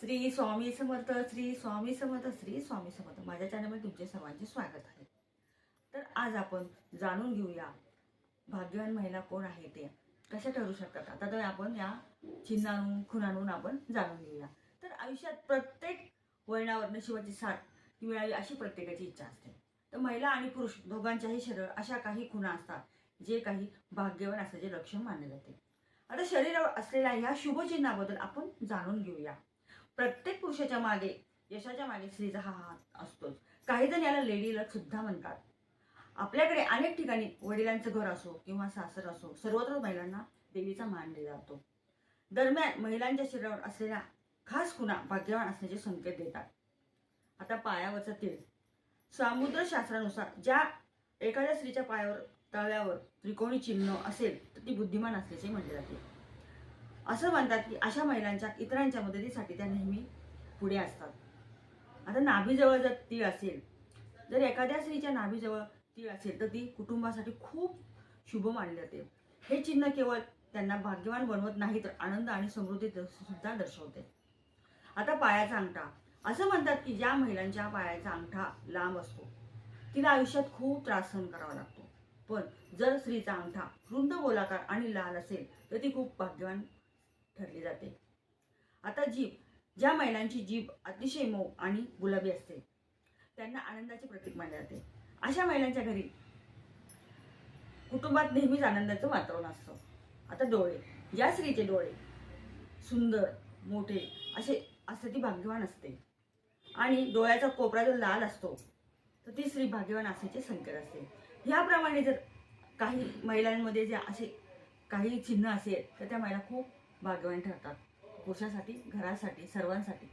श्री स्वामी समर्थ श्री स्वामी समर्थ श्री स्वामी समर्थ. माझ्या चॅनलमध्ये तुमचे सर्वांचे स्वागत आहे. तर आज आपण जाणून घेऊया भाग्यवान महिला कोण आहे ते. कशा ठरू शकतात? आता तर आपण या चिन्हांहून खुणांहून आपण जाणून घेऊया. तर आयुष्यात प्रत्येक वळणावर नशिबाची साथ मिळावी अशी प्रत्येकाची इच्छा असते. तर महिला आणि पुरुष दोघांच्याही शरीर अशा काही खुणा असतात जे काही भाग्यवान असल्याचे लक्षण मानले जाते. आता शरीरावर असलेल्या ह्या शुभचिन्हाबद्दल आपण जाणून घेऊया. प्रत्येक पुरुषाच्या मागे यशाच्या मागे स्त्रीचा हा हात असतोच. काही जण याला लेडी लक सुद्धा म्हणतात. आपल्याकडे अनेक ठिकाणी वडिलांचं घर असो किंवा सासर असो सर्वत्र महिलांना देवीचा मान दिला जातो. दरम्यान महिलांच्या शरीरावर असलेल्या खास खुणा भाग्यवान असण्याचे संकेत देतात. आता पायावरचा तीळ. सामुद्रशास्त्रानुसार ज्या एखाद्या स्त्रीच्या पायावर तळ्यावर त्रिकोणी चिन्ह असेल तर ती बुद्धिमान असल्याचे म्हटले जाते. असं म्हणतात की अशा महिलांच्या इतरांच्या मदतीसाठी त्या नेहमी पुढे असतात. आता नाभीजवळ जर तीळ असेल जर एखाद्या स्त्रीच्या नाभीजवळ तीळ असेल तर ती कुटुंबासाठी खूप शुभ मानली जाते. हे चिन्ह केवळ त्यांना भाग्यवान बनवत नाही तर आनंद आणि समृद्धी सुद्धा दर्शवते. आता पायाचा अंगठा. असं म्हणतात की ज्या महिलांच्या पायाचा अंगठा लांब असतो तिला आयुष्यात खूप त्रास सहन करावा लागतो. पण जर स्त्रीचा अंगठा रुंद गोलाकार आणि लाल असेल तर ती खूप भाग्यवान ठरली जाते. आता जीभ ज्या महिलांची जीभ अतिशय मऊ आणि गुलाबी असते त्यांना आनंदाचे प्रतीक मानले जाते. अशा महिलांच्या घरी कुटुंबात नेहमीच आनंदाचं वातावरण असतं. आता डोळे ज्या स्त्रीचे डोळे सुंदर मोठे असे असते ती भाग्यवान असते. आणि डोळ्याचा कोपरा जो लाल असतो तर ती स्त्री भाग्यवान असण्याचे संकेत असते. ह्याप्रमाणे जर काही महिलांमध्ये जे असे काही चिन्ह असेल तर त्या महिला खूप भाग्यवान ठरतात. पुरुषासाठी घरासाठी सर्वांसाठी.